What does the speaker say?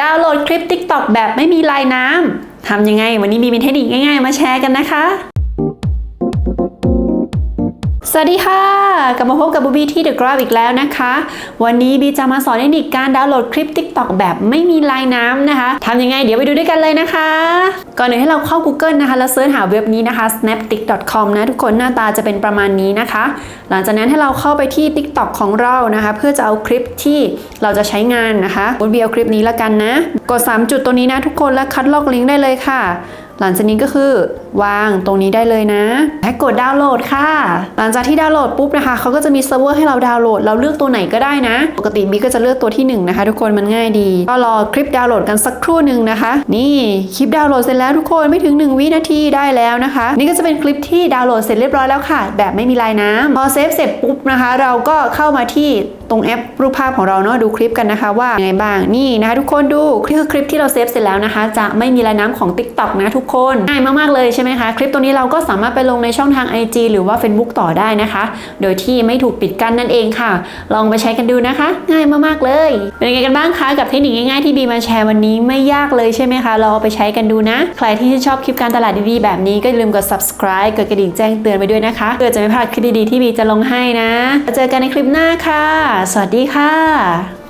ดาวน์โหลดคลิป TikTok แบบไม่มีลายน้ำทำยังไง วันนี้มีเป็นเทคนิคง่ายๆ มาแชร์กันนะคะ สวัสดีค่ะ กลับมาพบกับบูบี้ที่ The Grab อีกแล้วนะคะ วันนี้บีจะมาสอนเทคนิคการดาวน์โหลดคลิป TikTok แบบไม่มีลายน้ำนะคะทำยังไงเดี๋ยวไปดูด้วยกันเลยนะคะ ก่อนอื่นให้เราเข้า Google นะคะ แล้วเสิร์ชหาเว็บนี้นะคะ snaptik.com นะทุกคนหน้าตาจะเป็นประมาณนี้นะคะ หลังจากนั้นให้เราเข้าไปที่ TikTok ของเรานะคะ เพื่อจะเอาคลิปที่เราจะใช้งานนะคะบนบีเอาคลิปนี้ละกันนะ กด 3 จุดตัวนี้นะทุกคนแล้วคัดลอกลิงก์ได้เลยค่ะ หลังจากนี้ก็คือ วางตรงนี้ได้เลยนะและกดดาวน์โหลดค่ะ หลังจากที่ดาวน์โหลดปุ๊บนะคะเขาก็จะมีเซิร์ฟเวอร์ให้เราดาวน์โหลด เราเลือกตัวไหนก็ได้นะ ปกติบิ๊กก็จะเลือกตัวที่ 1 นะคะ ทุกคนมันง่ายดี ก็รอคลิปดาวน์โหลดกันสักครู่หนึ่งนะคะ นี่คลิปดาวน์โหลดเสร็จแล้วทุกคนไม่ถึง 1 วินาทีได้แล้วนะคะ นี่ก็จะเป็นคลิปที่ดาวน์โหลดเสร็จเรียบร้อยแล้วค่ะ แบบไม่มีลายน้ำพอเซฟเสร็จปุ๊บนะคะ เราก็เข้ามาที่ รงแอปรูปภาพของเราเนาะดูคลิปกันนะคะว่ายังไงบ้างนี่นะคะทุกคนดูนี่คือคลิปที่เราเซฟเสร็จแล้วนะคะ จะไม่มีลายน้ำของ TikTok นะทุกคนง่ายมากๆเลยใช่ไหมคะคลิปตัวนี้เราก็สามารถไปลงในช่องทาง IG หรือว่า Facebook ต่อได้นะคะ โดยที่ไม่ถูกปิดกั้นนั่นเองค่ะ ลองไปใช้กันดูนะคะ ง่ายมากๆเลย เป็นยังไงกันบ้างคะกับเทคนิคง่ายๆที่บีมาแชร์วันนี้ไม่ยากเลยใช่ไหมคะลองเอาไปใช้กันดูนะ ใครที่ชอบคลิปการตลาดดีๆแบบนี้ก็อย่าลืมกด subscribe กดกระดิ่งแจ้งเตือนไปด้วยนะคะเพื่อจะไม่พลาดคลิปดีๆที่บีจะลงให้นะเจอกันในคลิปหน้าค่ะสวัสดีค่ะ